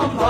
한번